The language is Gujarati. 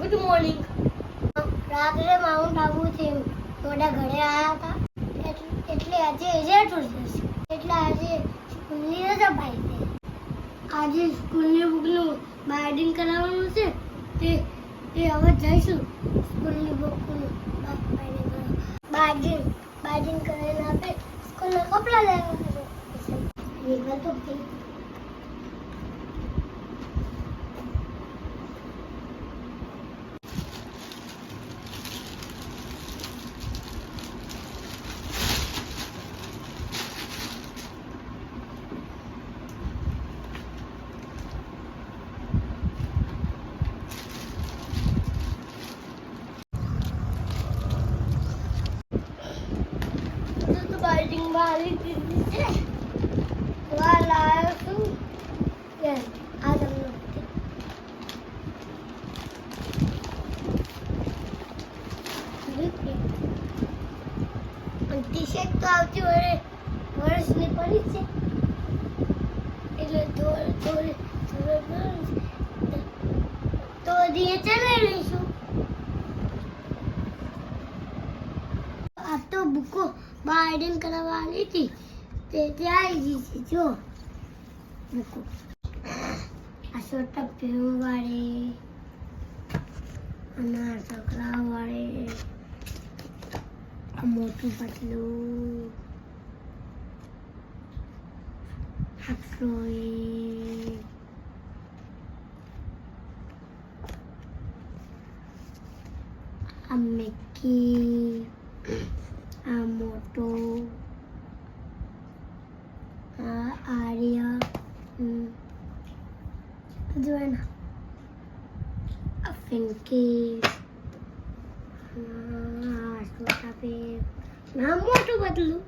Good morning. રાત્રે માઉન્ટ આબુ થી મોટા ઘરે આવ્યા હતા. એટલે- આજે રિઝલ્ટ ઉઠશે એટલે આજે સ્કૂલની રજા પાડી છે આજે સ્કૂલની બુકનું બાઇન્ડિંગ કરાવવાનું છે. તે તે હવે જઈશું સ્કૂલની બુકનું બાઇન્ડિંગ બાઇન્ડિંગ કરીને આપણે સ્કૂલના કપડાં લેવા વિગત તો બાઇન્ડિંગ વાળી દીધી છે. વા લાવ્યો છું. કે આ તમને ટી શર્ટ તો આવતી વરે વર્ષની પડી છે. એટલે થોડી થોડી થોડી તો દીએ ચલાવી લઈશું. આ તો બુકો બાઇડિંગ કરવા આવી તે ત્યાં આવી ગઈ છે. જો. બુકો આ છોટા પીવું વાળી. અને આ છોકરા વાળી. આ મોટું પતલું આ મિકી આ મોટો આર્યા હમ. જો એના આ પિંકી આ છોટા પે ના મોટું બદલું